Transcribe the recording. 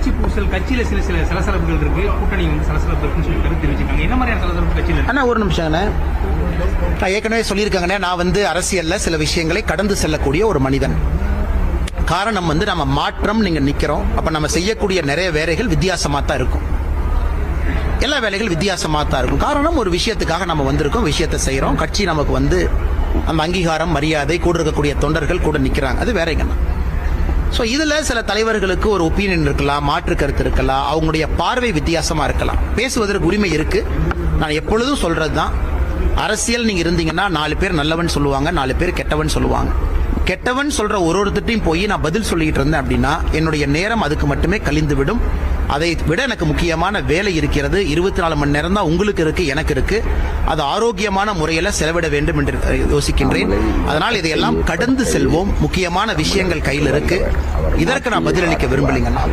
உள்கட்சி பூசல் கட்சியில சில சில சலசலப்புகள் இருக்கு. கூட்டணி வந்து சலசலப்பு இருக்குன்னு சொல்லி கருத்து தெரிவிச்சிருக்காங்க. என்ன மாதிரியான சலசலப்பு கட்சியில் அண்ணா ஒரு நிமிஷம் நான் ஏற்கனவே சொல்லியிருக்காங்கண்ணே நான் வந்து அரசியல்ல சில விஷயங்களை கடந்து செல்லக்கூடிய ஒரு மனிதன். காரணம் வந்து நம்ம மாற்றம் நீங்க நிக்கிறோம். அப்ப நம்ம செய்யக்கூடிய நிறைய வேலைகள் வித்தியாசமா தான் இருக்கும். எல்லா வேலைகள் வித்தியாசமா தான் இருக்கும். காரணம் ஒரு விஷயத்துக்காக நம்ம வந்திருக்கோம் விஷயத்தை செய்யறோம் கட்சி நமக்கு வந்து அந்த அங்கீகாரம் மரியாதை கூட இருக்கக்கூடிய தொண்டர்கள் கூட நிக்கிறாங்க. அது வேறங்கண்ணா ஸோ இதில் சில தலைவர்களுக்கு ஒரு ஒப்பீனியன் இருக்கலாம் மாற்று கருத்து இருக்கலாம் அவங்களுடைய பார்வை வித்தியாசமாக இருக்கலாம். பேசுவதற்கு உரிமை இருக்குது நான் எப்பொழுதும் சொல்கிறது தான் அரசியல் நீங்கள் இருந்தீங்கன்னா நாலு பேர் நல்லவன் சொல்லுவாங்க நாலு பேர் கெட்டவன் சொல்லுவாங்க. கெட்டவன் சொல்கிற ஒரு ஒருத்தட்டையும் போய் நான் பதில் சொல்லிக்கிட்டு இருந்தேன் அப்படின்னா என்னுடைய நேரம் அதுக்கு மட்டுமே கழிந்து விடும் அதை விட எனக்கு முக்கியமான வேலை இருக்கிறது இருபத்தி நாலு மணி நேரம் தான் உங்களுக்கு இருக்கு எனக்கு இருக்கு. அது ஆரோக்கியமான முறையில் செலவிட வேண்டும் என்று யோசிக்கின்றேன். அதனால் இதையெல்லாம் கடந்து செல்வோம். முக்கியமான விஷயங்கள் கையில் இருக்கு. இதற்கு நான் பதிலளிக்க விரும்பலைங்கண்ணா